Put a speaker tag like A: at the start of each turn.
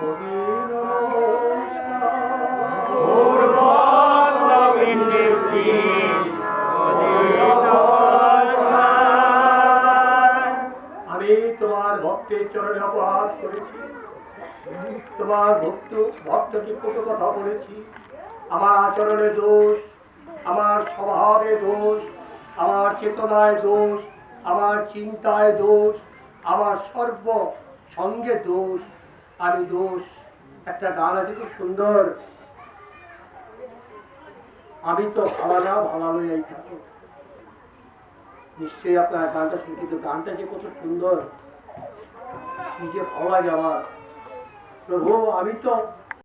A: আমি তোমার ভক্তের চরণে করেছি। তোমার ভক্ত, ভক্তকে কত কথা বলেছি। আমার আচরণে দোষ, আমার স্বভাবে দোষ, আমার চেতনায় দোষ, আমার চিন্তায় দোষ, আমার সর্ব সঙ্গে দোষ। আমি দোষ, একটা গান আছে খুব সুন্দর। আমি তো ভালা ভালা লইয়াই থাকো নিশ্চয়ই আপনার গানটা শুনছি তো গানটা যে কত সুন্দর নিজে যে যাওয়ার প্রভু, আমি তো